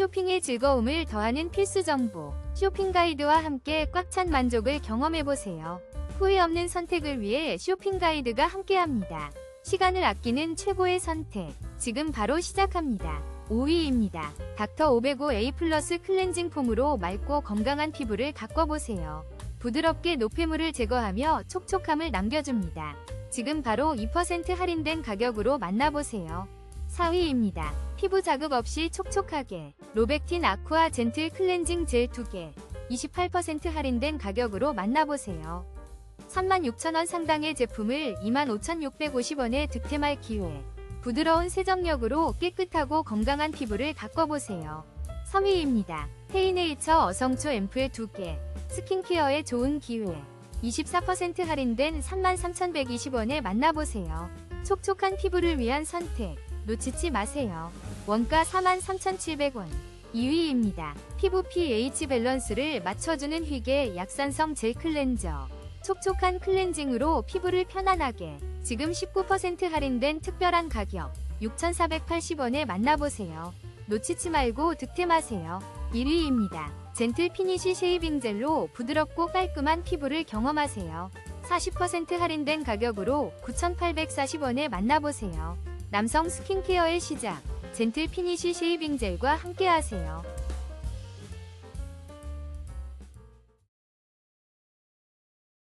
쇼핑의 즐거움을 더하는 필수 정보. 쇼핑 가이드와 함께 꽉 찬 만족을 경험해보세요. 후회 없는 선택을 위해 쇼핑 가이드가 함께합니다. 시간을 아끼는 최고의 선택. 지금 바로 시작합니다. 5위입니다. 닥터 505A 플러스 클렌징 폼으로 맑고 건강한 피부를 가꿔보세요. 부드럽게 노폐물을 제거하며 촉촉함을 남겨줍니다. 지금 바로 2% 할인된 가격으로 만나보세요. 4위입니다. 피부 자극 없이 촉촉하게 로백틴 아쿠아 젠틀 클렌징 젤 2개 28% 할인된 가격으로 만나보세요. 36,000원 상당의 제품을 25,650원에 득템할 기회. 부드러운 세정력으로 깨끗하고 건강한 피부를 가꿔보세요. 3위입니다. 헤이네이처 어성초 앰플 2개 스킨케어에 좋은 기회. 24% 할인된 33,120원에 만나보세요. 촉촉한 피부를 위한 선택. 놓치지 마세요. 원가 43,700원. 2위입니다. 피부 pH 밸런스를 맞춰주는 휘게 약산성 젤 클렌저. 촉촉한 클렌징으로 피부를 편안하게. 지금 19% 할인된 특별한 가격. 6,480원에 만나보세요. 놓치지 말고 득템하세요. 1위입니다. 젠틀 피니쉬 쉐이빙 젤로 부드럽고 깔끔한 피부를 경험하세요. 40% 할인된 가격으로 9,840원에 만나보세요. 남성 스킨케어의 시작. 젠틀 피니쉬 쉐이빙 젤과 함께하세요.